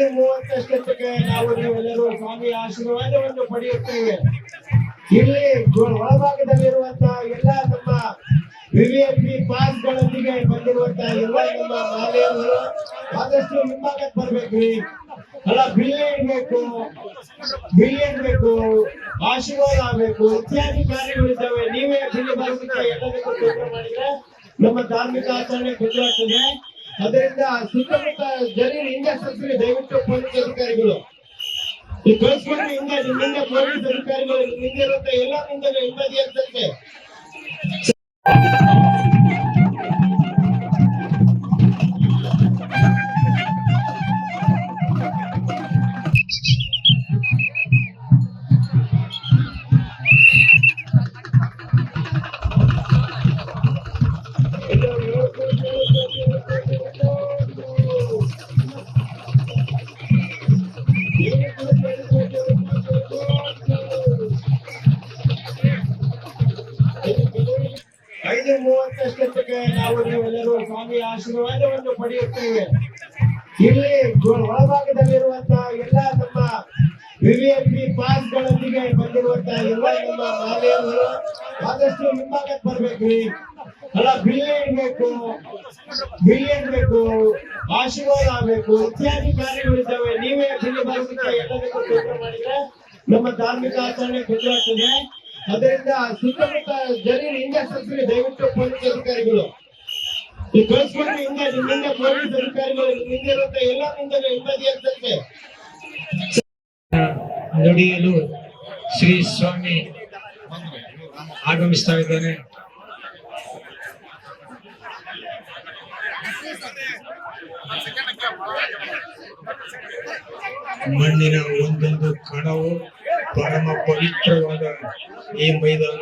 ಐದು ಮೂವತ್ತಷ್ಟಕ್ಕೆ ನಾವು ನೀವೆಲ್ಲರೂ ಸ್ವಾಮಿ ಆಶೀರ್ವಾದವನ್ನು ಪಡೆಯುತ್ತೇವೆ. ಇಲ್ಲಿ ಒಳಭಾಗದಲ್ಲಿರುವಂತಹ ಎಲ್ಲ ನಮ್ಮ ವಿವಿಎಂಪಿ ಪಾಸ್ ಗಳೊಂದಿಗೆ ಬಂದಿರುವಂತಹ ಎಲ್ಲ ನಮ್ಮ ಮಾಲೆಯವರು ಆದಷ್ಟು ಹಿಂಭಾಗಕ್ಕೆ ಬರ್ಬೇಕ್ರಿ ಅಲ್ಲ ಬಿಲ್ಲಿ ಇಡ್ಬೇಕು ಬಿಲ್ ಇಡ್ಬೇಕು ಆಶೀರ್ವಾದ ಆಗ್ಬೇಕು, ಇತ್ಯಾದಿ ಕಾರ್ಯಗಳಿದ್ದಾವೆ ನೀವೇ ಬಿಲ್ಲಿ ಬರೋದಕ್ಕೆ ಎಲ್ಲದಕ್ಕೂ ಮಾಡಿದ್ರೆ ನಮ್ಮ ಧಾರ್ಮಿಕ ಆಚರಣೆ ಆಗ್ತದೆ ಅದರಿಂದ ಸುತ್ತಮುತ್ತ ಜನ ಸತ್ರಿ ದಯವಿಟ್ಟು ಪೊಲೀಸ್ ಅಧಿಕಾರಿಗಳು. ಈ ಕಳಿಸ್ಕೊಂಡು ಹಿಂದೆ, ನಿಮ್ಮಿಂದ ಪೊಲೀಸ್ ಅಧಿಕಾರಿಗಳು ಹಿಂದೆ ಇರುತ್ತೆ ಎಲ್ಲ ಐದು ಮೂವತ್ತಷ್ಟಕ್ಕೆ ನಾವು ನೀವೆಲ್ಲರೂ ಸ್ವಾಮಿ ಆಶೀರ್ವಾದವನ್ನು ಪಡೆಯುತ್ತೇವೆ. ಇಲ್ಲಿ ಒಳಭಾಗದಲ್ಲಿರುವಂತಹ ಎಲ್ಲ ನಮ್ಮ ವಿವಿಎಂಪಿ ಪಾಸ್ ಗಳೊಂದಿಗೆ ಬಂದಿರುವಂತಹ ಎಲ್ಲ ನಮ್ಮ ಮಾಲೆಯವರು ಆದಷ್ಟು ಹಿಂಭಾಗಕ್ಕೆ ಬರ್ಬೇಕ್ರಿ ಅಲ್ಲ ಬಿಲ್ ಇಡ್ಬೇಕು ಬಿಲ್ ಇಡ್ಬೇಕು ಆಶೀರ್ವಾದ ಆಗ್ಬೇಕು, ಇತ್ಯಾದಿ ಕಾರ್ಯಗಳಿದ್ದಾವೆ ನೀವೇ ಬಿಲ್ ಬರೋದಕ್ಕೆ ಎಲ್ಲದಕ್ಕೂ ಮಾಡಿದ್ರೆ ನಮ್ಮ ಧಾರ್ಮಿಕ ಆಚರಣೆ ಆಗ್ತದೆ ಅದರಿಂದ ಸುತ್ತಮುತ್ತ ಜನ ಹಿಂದೆ ಸತ್ರಿ ದಯವಿಟ್ಟು ಪೊಲೀಸ್ ಅಧಿಕಾರಿಗಳು. ಈ ಕಳಿಸ್ಕೊಂಡು ಹಿಂದೆ ನಿಮ್ಮಿಂದ ಪೊಲೀಸ್ ಅಧಿಕಾರಿಗಳು ಹಿಂದೆ ಇರುತ್ತೆ ಎಲ್ಲರಿಂದ ಹಿಂಬದಿ ಇರ್ತದೆ ನುಡಿಯಲು ಶ್ರೀ ಸ್ವಾಮಿ ಆಗಮಿಸ್ತಾ ಇದ್ದಾನೆ ಮಣ್ಣಿನ ಒಂದೊಂದು ಕಣವು ಪರಮ ಪವಿತ್ರವಾದ ಈ ಮೈದಾನ